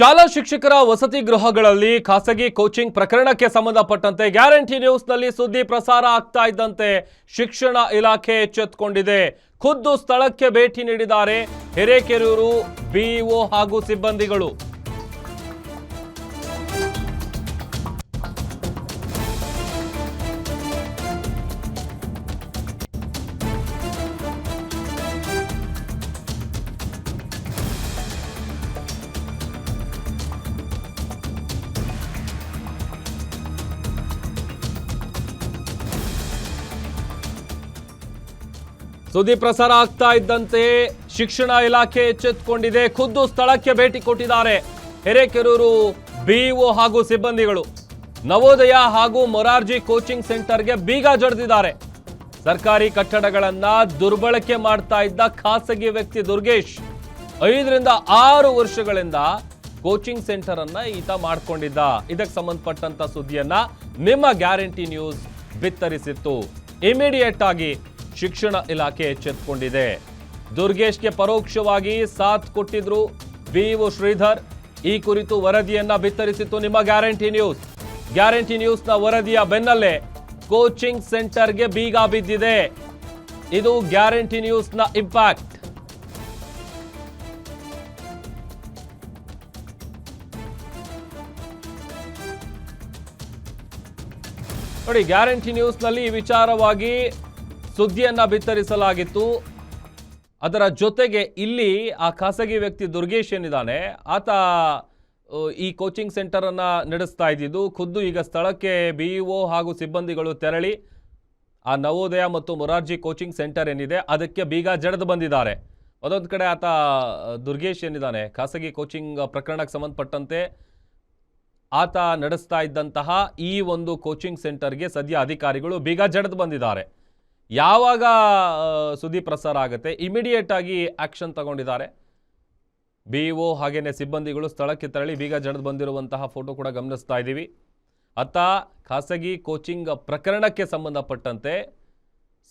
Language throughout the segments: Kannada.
ಶಾಲಾ ಶಿಕ್ಷಕರ ವಸತಿ ಗೃಹಗಳಲ್ಲಿ ಖಾಸಗಿ ಕೋಚಿಂಗ್ ಪ್ರಕರಣಕ್ಕೆ ಸಂಬಂಧಪಟ್ಟಂತೆ ಗ್ಯಾರಂಟಿ ನ್ಯೂಸ್ನಲ್ಲಿ ಸುದ್ದಿ ಪ್ರಸಾರ ಆಗ್ತಾ ಇದ್ದಂತೆ ಶಿಕ್ಷಣ ಇಲಾಖೆ ಎಚ್ಚೆತ್ತುಕೊಂಡಿದೆ ಖುದ್ದು ಸ್ಥಳಕ್ಕೆ ಭೇಟಿ ನೀಡಿದ್ದಾರೆ. ಹಿರೇಕೆರೂರು ಬಿಇಒ ಹಾಗೂ ಸಿಬ್ಬಂದಿಗಳು. ಸುದ್ದಿ ಪ್ರಸಾರ ಆಗ್ತಾ ಇದ್ದಂತೆ ಶಿಕ್ಷಣ ಇಲಾಖೆ ಎಚ್ಚೆತ್ತುಕೊಂಡಿದೆ ಖುದ್ದು ಸ್ಥಳಕ್ಕೆ ಭೇಟಿ ಕೊಟ್ಟಿದ್ದಾರೆ. ಹಿರೇಕೆರೂರು ಬಿಇಒ ಹಾಗೂ ಸಿಬ್ಬಂದಿಗಳು. ನವೋದಯ ಹಾಗೂ ಮೊರಾರ್ಜಿ ಕೋಚಿಂಗ್ ಸೆಂಟರ್ಗೆ ಬೀಗ ಜಡಿದಿದ್ದಾರೆ. ಸರ್ಕಾರಿ ಕಟ್ಟಡಗಳನ್ನ ದುರ್ಬಳಕೆ ಮಾಡ್ತಾ ಇದ್ದ ಖಾಸಗಿ ವ್ಯಕ್ತಿ ದುರ್ಗೇಶ್. ಐದರಿಂದ ಆರು ವರ್ಷಗಳಿಂದ ಕೋಚಿಂಗ್ ಸೆಂಟರ್ ಅನ್ನ ಈತ ಮಾಡ್ಕೊಂಡಿದ್ದ. ಇದಕ್ಕೆ ಸಂಬಂಧಪಟ್ಟಂತ ಸುದ್ದಿಯನ್ನ ನಿಮ್ಮ ಗ್ಯಾರಂಟಿ ನ್ಯೂಸ್ ಬಿತ್ತರಿಸಿತ್ತು. ಇಮಿಡಿಯೇಟ್ ಆಗಿ ಶಿಕ್ಷಣ ಇಲಾಖೆ ಎಚ್ಚೆತ್ತುಕೊಂಡಿದೆ. ದುರ್ಗೇಶ್ಗೆ ಪರೋಕ್ಷವಾಗಿ ಸಾಥ್ ಕೊಟ್ಟಿದ್ರು ಬಿಇಒ ಶ್ರೀಧರ್. ಈ ಕುರಿತು ವರದಿಯನ್ನ ಬಿತ್ತರಿಸಿತ್ತು ನಿಮ್ಮ ಗ್ಯಾರಂಟಿ ನ್ಯೂಸ್. ಗ್ಯಾರಂಟಿ ನ್ಯೂಸ್ನ ವರದಿಯ ಬೆನ್ನಲ್ಲೇ ಕೋಚಿಂಗ್ ಸೆಂಟರ್ಗೆ ಬೀಗ ಬಿದ್ದಿದೆ. ಇದು ಗ್ಯಾರಂಟಿ ನ್ಯೂಸ್ನ ಇಂಪ್ಯಾಕ್ಟ್. ನೋಡಿ, ಗ್ಯಾರಂಟಿ ನ್ಯೂಸ್ನಲ್ಲಿ ಈ ವಿಚಾರವಾಗಿ ಸುದ್ದಿಯನ್ನ ಬಿತ್ತರಿಸಲಾಗಿತ್ತು. ಅದರ ಜೊತೆಗೆ ಇಲ್ಲಿ ಆ ಖಾಸಗಿ ವ್ಯಕ್ತಿ ದುರ್ಗೇಶ್ ಏನಿದ್ದಾನೆ, ಆತ ಈ ಕೋಚಿಂಗ್ ಸೆಂಟರ್ ಅನ್ನ ನಡೆಸ್ತಾ ಇದ್ದಿದ್ದು. ಖುದ್ದು ಈಗ ಸ್ಥಳಕ್ಕೆ ಬಿಇಒ ಹಾಗೂ ಸಿಬ್ಬಂದಿಗಳು ತೆರಳಿ, ಆ ನವೋದಯ ಮತ್ತು ಮೊರಾರ್ಜಿ ಕೋಚಿಂಗ್ ಸೆಂಟರ್ ಏನಿದೆ, ಅದಕ್ಕೆ ಬೀಗ ಜಡೆದು ಬಂದಿದ್ದಾರೆ. ಅದೊಂದು ಕಡೆ ಆತ, ದುರ್ಗೇಶ್ ಏನಿದ್ದಾನೆ, ಖಾಸಗಿ ಕೋಚಿಂಗ್ ಪ್ರಕರಣಕ್ಕೆ ಸಂಬಂಧಪಟ್ಟಂತೆ ಆತ ನಡೆಸ್ತಾ ಇದ್ದಂತಹ ಈ ಒಂದು ಕೋಚಿಂಗ್ ಸೆಂಟರ್ಗೆ ಸದ್ಯ ಅಧಿಕಾರಿಗಳು ಬೀಗ ಜಡೆದು ಬಂದಿದ್ದಾರೆ. ಯಾವಾಗ ಸುದ್ದಿ ಪ್ರಸಾರ ಆಗುತ್ತೆ? ಇಮಿಡಿಯೇಟ್ ಆಗಿ ಆಕ್ಷನ್ ತಗೊಂಡಿದ್ದಾರೆ. ಬಿ ಒ ಹಾಗೆಯೇ ಸಿಬ್ಬಂದಿಗಳು ಸ್ಥಳಕ್ಕೆ ತೆರಳಿ ಬೀಗ ಜಡಿದು ಬಂದಿರುವಂತಹ ಫೋಟೋ ಕೂಡ ಗಮನಿಸ್ತಾ ಇದ್ದೀವಿ. ಅತ್ತ ಖಾಸಗಿ ಕೋಚಿಂಗ್ ಪ್ರಕರಣಕ್ಕೆ ಸಂಬಂಧಪಟ್ಟಂತೆ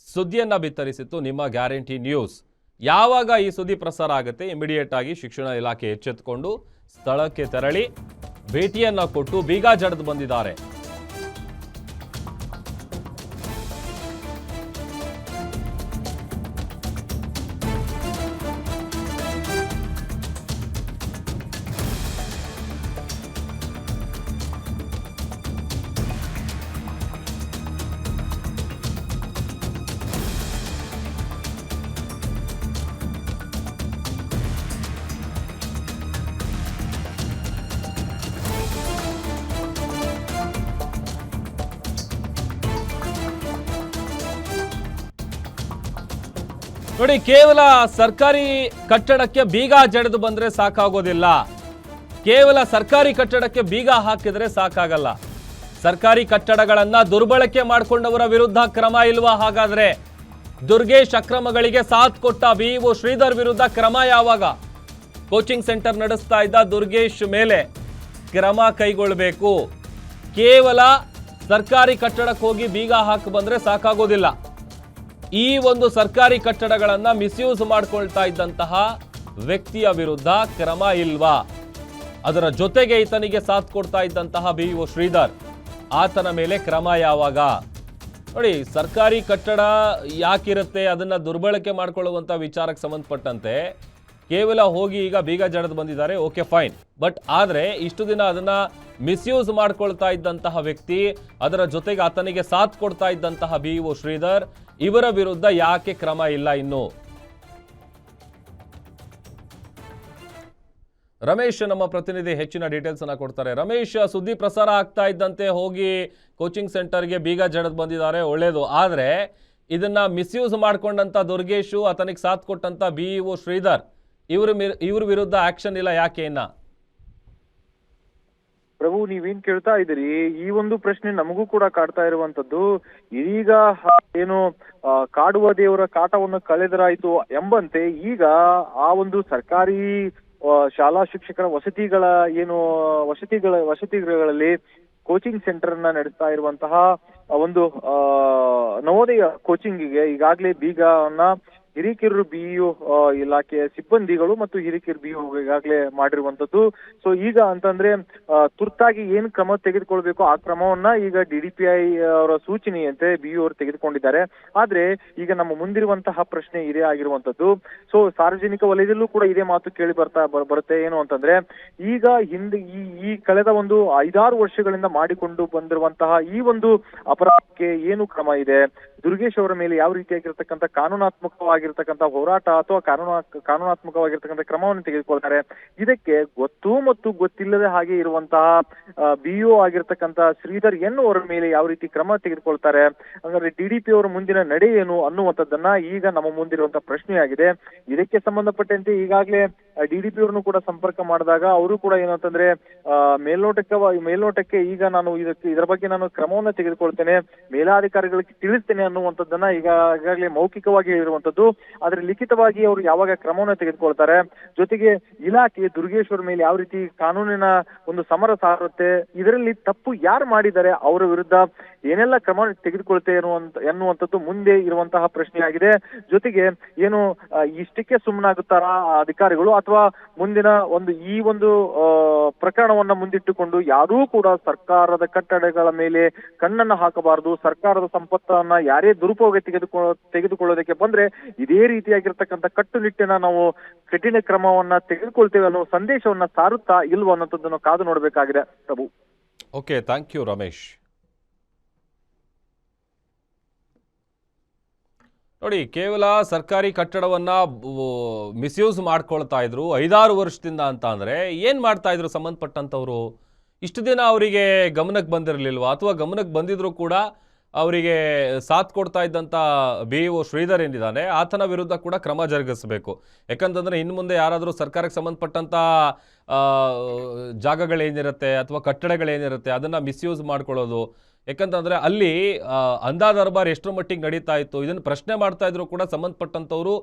ಸುದ್ದಿಯನ್ನು ಬಿತ್ತರಿಸಿತ್ತು ನಿಮ್ಮ ಗ್ಯಾರಂಟಿ ನ್ಯೂಸ್ ಯಾವಾಗ ಈ ಸುದ್ದಿ ಪ್ರಸಾರ ಆಗುತ್ತೆ? ಇಮಿಡಿಯೇಟ್ ಆಗಿ ಶಿಕ್ಷಣ ಇಲಾಖೆ ಎಚ್ಚೆತ್ತುಕೊಂಡು ಸ್ಥಳಕ್ಕೆ ತೆರಳಿ ಭೇಟಿಯನ್ನು ಕೊಟ್ಟು ಬೀಗ ಜಡಿದು ಬಂದಿದ್ದಾರೆ. ನೋಡಿ, ಕೇವಲ ಸರ್ಕಾರಿ ಕಟ್ಟಡಕ್ಕೆ ಬೀಗ ಜಡೆದು ಬಂದ್ರೆ ಸಾಕಾಗೋದಿಲ್ಲ. ಕೇವಲ ಸರ್ಕಾರಿ ಕಟ್ಟಡಕ್ಕೆ ಬೀಗ ಹಾಕಿದ್ರೆ ಸಾಕಾಗಲ್ಲ. ಸರ್ಕಾರಿ ಕಟ್ಟಡಗಳನ್ನ ದುರ್ಬಳಕೆ ಮಾಡಿಕೊಂಡವರ ವಿರುದ್ಧ ಕ್ರಮ ಇಲ್ವಾ ಹಾಗಾದ್ರೆ? ದುರ್ಗೇಶ್ ಅಕ್ರಮಗಳಿಗೆ ಸಾಥ್ ಕೊಟ್ಟ ಬಿಇಒ ಶ್ರೀಧರ್ ವಿರುದ್ಧ ಕ್ರಮ ಯಾವಾಗ? ಕೋಚಿಂಗ್ ಸೆಂಟರ್ ನಡೆಸ್ತಾ ಇದ್ದ ದುರ್ಗೇಶ್ ಮೇಲೆ ಕ್ರಮ ಕೈಗೊಳ್ಳಬೇಕು. ಕೇವಲ ಸರ್ಕಾರಿ ಕಟ್ಟಡಕ್ಕೆ ಹೋಗಿ ಬೀಗ ಹಾಕಿ ಬಂದ್ರೆ ಸಾಕಾಗೋದಿಲ್ಲ. ಈ ಒಂದು ಸರ್ಕಾರಿ ಕಟ್ಟಡಗಳನ್ನು ಮಿಸ್ಯೂಸ್ ಮಾಡ್ಕೊಳ್ತಾ ಇದ್ದಂತಹ ವ್ಯಕ್ತಿಯ ವಿರುದ್ಧ ಕ್ರಮ ಇಲ್ವಾ? ಅದರ ಜೊತೆಗೆ ಈತನಿಗೆ ಸಾಥ್ ಕೊಡ್ತಾ ಇದ್ದಂತಹ ಬಿ ಒ ಶ್ರೀಧರ್, ಆತನ ಮೇಲೆ ಕ್ರಮ ಯಾವಾಗ? ನೋಡಿ, ಸರ್ಕಾರಿ ಕಟ್ಟಡ ಯಾಕಿರುತ್ತೆ ಅದನ್ನ ದುರ್ಬಳಕೆ ಮಾಡ್ಕೊಳ್ಳುವಂತ ವಿಚಾರಕ್ಕೆ ಸಂಬಂಧಪಟ್ಟಂತೆ ಕೇವಲ ಹೋಗಿ ಈಗ ಬೀಗ ಜಡದು ಬಂದಿದ್ದಾರೆ, ಓಕೆ ಫೈನ್. ಬಟ್ ಆದ್ರೆ ಇಷ್ಟು ದಿನ ಅದನ್ನ ಮಿಸ್ಯೂಸ್ ಮಾಡ್ಕೊಳ್ತಾ ಇದ್ದಂತಹ ವ್ಯಕ್ತಿ, ಅದರ ಜೊತೆಗೆ ಆತನಿಗೆ ಸಾಥ್ ಕೊಡ್ತಾ ಇದ್ದಂತಹ ಬಿ ಶ್ರೀಧರ್ ಇವರ ವಿರುದ್ಧ ಯಾಕೆ ಕ್ರಮ ಇಲ್ಲ ಇನ್ನು? ರಮೇಶ್ ನಮ್ಮ ಪ್ರತಿನಿಧಿ ಹೆಚ್ಚಿನ ಡೀಟೇಲ್ಸ್ ಅನ್ನ ಕೊಡ್ತಾರೆ. ರಮೇಶ್, ಸುದ್ದಿ ಪ್ರಸಾರ ಆಗ್ತಾ ಇದ್ದಂತೆ ಹೋಗಿ ಕೋಚಿಂಗ್ ಸೆಂಟರ್ಗೆ ಬೀಗ ಜಡದ್ ಬಂದಿದ್ದಾರೆ, ಒಳ್ಳೇದು. ಆದ್ರೆ ಇದನ್ನ ಮಿಸ್ಯೂಸ್ ಮಾಡ್ಕೊಂಡಂತ ದುರ್ಗೇಶು, ಆತನಿಗೆ ಸಾಥ್ ಕೊಟ್ಟಂತ ಬಿಇಒ ಶ್ರೀಧರ್, ಇವ್ರ ಇವ್ರ ವಿರುದ್ಧ ಆಕ್ಷನ್ ಇಲ್ಲ ಯಾಕೆ ಇನ್ನ? ಪ್ರಭು, ನೀವೇನ್ ಕೇಳ್ತಾ ಇದ್ದೀರಿ? ಈ ಒಂದು ಪ್ರಶ್ನೆ ನಮಗೂ ಕೂಡ ಕಾಡ್ತಾ ಇರುವಂತದ್ದು ಇದೀಗ ಏನು ಕಾಡುವ ದೇವರ ಕಾಟವನ್ನು ಕಳೆದರಾಯ್ತು ಎಂಬಂತೆ ಈಗ ಆ ಒಂದು ಸರ್ಕಾರಿ ಶಾಲಾ ಶಿಕ್ಷಕರ ವಸತಿಗಳ ಏನು, ವಸತಿಗಳ ವಸತಿಗಳಲ್ಲಿ ಕೋಚಿಂಗ್ ಸೆಂಟರ್ನ ನಡೆಸ್ತಾ ಇರುವಂತಹ ಒಂದು ನವೋದಯ ಕೋಚಿಂಗಿಗೆ ಈಗಾಗಲೇ ಬೀಗವನ್ನ ಹಿರಿಕಿರು ಬಿಇಒ ಇಲಾಖೆಯ ಸಿಬ್ಬಂದಿಗಳು ಮತ್ತು ಹಿರಿಕಿರು ಬಿಇಒ ಈಗಾಗಲೇ ಮಾಡಿರುವಂತದ್ದು ಸೊ ಈಗ ಅಂತಂದ್ರೆ ತುರ್ತಾಗಿ ಏನ್ ಕ್ರಮ ತೆಗೆದುಕೊಳ್ಬೇಕು? ಆ ಕ್ರಮವನ್ನ ಈಗ ಡಿಡಿಪಿಐ ಅವರ ಸೂಚನೆಯಂತೆ ಬಿಇಒ ಅವರು ತೆಗೆದುಕೊಂಡಿದ್ದಾರೆ. ಆದ್ರೆ, ಈಗ ನಮ್ಮ ಮುಂದಿರುವಂತಹ ಪ್ರಶ್ನೆ ಇದೇ ಆಗಿರುವಂತದ್ದು ಸೊ ಸಾರ್ವಜನಿಕ ವಲಯದಲ್ಲೂ ಕೂಡ ಇದೇ ಮಾತು ಕೇಳಿ ಬರ್ತಾ ಬರ್- ಬರುತ್ತೆ ಏನು ಅಂತಂದ್ರೆ, ಈಗ ಹಿಂದೆ ಈ ಈ ಕಳೆದ ಒಂದು ಐದಾರು ವರ್ಷಗಳಿಂದ ಮಾಡಿಕೊಂಡು ಬಂದಿರುವಂತಹ ಈ ಒಂದು ಅಪರಾಧಕ್ಕೆ ಏನು ಕ್ರಮ ಇದೆ? ದುರ್ಗೇಶ್ ಅವರ ಮೇಲೆ ಯಾವ ರೀತಿಯಾಗಿರ್ತಕ್ಕಂಥ ಕಾನೂನಾತ್ಮಕವಾಗಿರ್ತಕ್ಕಂಥ ಹೋರಾಟ ಅಥವಾ ಕಾನೂನು ಕಾನೂನಾತ್ಮಕವಾಗಿರ್ತಕ್ಕಂಥ ಕ್ರಮವನ್ನು ತೆಗೆದುಕೊಳ್ತಾರೆ. ಇದಕ್ಕೆ ಗೊತ್ತು ಮತ್ತು ಗೊತ್ತಿಲ್ಲದೆ ಹಾಗೆ ಇರುವಂತಹ ಬಿಇಒ ಆಗಿರ್ತಕ್ಕಂಥ ಶ್ರೀಧರ್ ಎನ್ ಅವರ ಮೇಲೆ ಯಾವ ರೀತಿ ಕ್ರಮ ತೆಗೆದುಕೊಳ್ತಾರೆ ಅಂದ್ರೆ ಡಿಡಿಪಿ ಅವರ ಮುಂದಿನ ನಡೆ ಏನು ಅನ್ನುವಂಥದ್ದನ್ನ ಈಗ ನಮ್ಮ ಮುಂದಿರುವಂತಹ ಪ್ರಶ್ನೆಯಾಗಿದೆ. ಇದಕ್ಕೆ ಸಂಬಂಧಪಟ್ಟಂತೆ ಈಗಾಗಲೇ ಡಿಡಿಪಿ ಅವರನ್ನು ಕೂಡ ಸಂಪರ್ಕ ಮಾಡಿದಾಗ ಅವರು ಕೂಡ ಏನಂತಂದ್ರೆ ಮೇಲ್ನೋಟಕ್ಕೆ ಮೇಲ್ನೋಟಕ್ಕೆ ಈಗ ನಾನು ಇದಕ್ಕೆ, ಇದರ ಬಗ್ಗೆ ನಾನು ಕ್ರಮವನ್ನು ತೆಗೆದುಕೊಳ್ತೇನೆ, ಮೇಲಾಧಿಕಾರಿಗಳಿಗೆ ತಿಳಿಸ್ತೇನೆ ಅನ್ನುವಂಥದ್ದನ್ನ ಈಗ ಈಗಾಗಲೇ ಮೌಖಿಕವಾಗಿ ಹೇಳಿರುವಂತದ್ದು ಆದ್ರೆ ಲಿಖಿತವಾಗಿ ಅವರು ಯಾವಾಗ ಕ್ರಮವನ್ನು ತೆಗೆದುಕೊಳ್ತಾರೆ, ಜೊತೆಗೆ ಇಲಾಖೆ ದುರ್ಗೇಶ್ವರ ಮೇಲೆ ಯಾವ ರೀತಿ ಕಾನೂನಿನ ಒಂದು ಸಮರ ಸಾರುತ್ತೆ, ಇದರಲ್ಲಿ ತಪ್ಪು ಯಾರು ಮಾಡಿದ್ದಾರೆ, ಅವರ ವಿರುದ್ಧ ಏನೆಲ್ಲ ಕ್ರಮ ತೆಗೆದುಕೊಳ್ತೇ ಎನ್ನುವಂಥದ್ದು ಮುಂದೆ ಇರುವಂತಹ ಪ್ರಶ್ನೆಯಾಗಿದೆ. ಜೊತೆಗೆ ಏನು ಇಷ್ಟಕ್ಕೆ ಸುಮ್ಮನಾಗುತ್ತಾರಾ ಅಧಿಕಾರಿಗಳು ಅಥವಾ ಮುಂದಿನ ಒಂದು, ಈ ಒಂದು ಪ್ರಕರಣವನ್ನ ಮುಂದಿಟ್ಟುಕೊಂಡು ಯಾರೂ ಕೂಡ ಸರ್ಕಾರದ ಕಟ್ಟಡಗಳ ಮೇಲೆ ಕಣ್ಣನ್ನು ಹಾಕಬಾರದು, ಸರ್ಕಾರದ ಸಂಪತ್ತನ್ನ ಯಾರೇ ದುರುಪಯೋಗ ತೆಗೆದುಕೊ, ತೆಗೆದುಕೊಳ್ಳೋದಕ್ಕೆ ಬಂದ್ರೆ ಇದೇ ರೀತಿಯಾಗಿರ್ತಕ್ಕಂಥ ಕಟ್ಟುನಿಟ್ಟಿನ ನಾವು ಕಠಿಣ ಕ್ರಮವನ್ನ ತೆಗೆದುಕೊಳ್ತೇವೆ ಅನ್ನೋ ಸಂದೇಶವನ್ನ ಸಾರುತ್ತಾ ಇಲ್ವೋ ಅನ್ನೋದನ್ನು ಕಾದು ನೋಡಬೇಕಾಗಿದೆ Prabhu. Okay thank you Ramesh ನೋಡಿ, ಕೇವಲ ಸರ್ಕಾರಿ ಕಟ್ಟಡವನ್ನು ಮಿಸ್ಯೂಸ್ ಮಾಡ್ಕೊಳ್ತಾ ಇದ್ರು. ಐದಾರು ವರ್ಷದಿಂದ ಅಂತ ಅಂದರೆ ಏನು ಮಾಡ್ತಾ ಇದ್ರು ಸಂಬಂಧಪಟ್ಟಂಥವ್ರು ಇಷ್ಟು ದಿನ ಅವರಿಗೆ ಗಮನಕ್ಕೆ ಬಂದಿರಲಿಲ್ವಾ? ಅಥವಾ ಗಮನಕ್ಕೆ ಬಂದಿದ್ರು ಕೂಡ ಅವರಿಗೆ ಸಾಥ್ ಕೊಡ್ತಾ ಇದ್ದಂಥ ಬಿ ಒ ಶ್ರೀಧರ್ ಏನಿದ್ದಾನೆ ಆತನ ವಿರುದ್ಧ ಕೂಡ ಕ್ರಮ ಜರುಗಿಸಬೇಕು. ಯಾಕಂತಂದರೆ ಇನ್ನು ಮುಂದೆ ಯಾರಾದರೂ ಸರ್ಕಾರಕ್ಕೆ ಸಂಬಂಧಪಟ್ಟಂಥ ಜಾಗಗಳೇನಿರುತ್ತೆ ಅಥವಾ ಕಟ್ಟಡಗಳೇನಿರುತ್ತೆ, ಅದನ್ನು ಮಿಸ್ಯೂಸ್ ಮಾಡ್ಕೊಳ್ಳೋದು ಯಾಕಂತಂದ್ರೆ ಅಲ್ಲಿ ಅಂದಾ ದರ್ಬಾರ್ ಎಷ್ಟರ ಮಟ್ಟಿಗೆ ನಡೀತಾ ಇತ್ತು, ಇದನ್ನು ಪ್ರಶ್ನೆ ಮಾಡ್ತಾ ಇದ್ರು ಕೂಡ ಸಂಬಂಧಪಟ್ಟಂಥವರು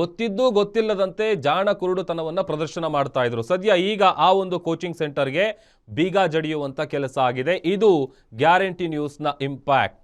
ಗೊತ್ತಿದ್ದು ಗೊತ್ತಿಲ್ಲದಂತೆ ಜಾಣ ಕುರುಡುತನವನ್ನು ಪ್ರದರ್ಶನ ಮಾಡ್ತಾ ಇದ್ರು. ಸದ್ಯ ಈಗ ಆ ಒಂದು ಕೋಚಿಂಗ್ ಸೆಂಟರ್ಗೆ ಬೀಗ ಜಡಿಯುವಂಥ ಕೆಲಸ ಆಗಿದೆ. ಇದು ಗ್ಯಾರಂಟಿ ನ್ಯೂಸ್ನ ಇಂಪ್ಯಾಕ್ಟ್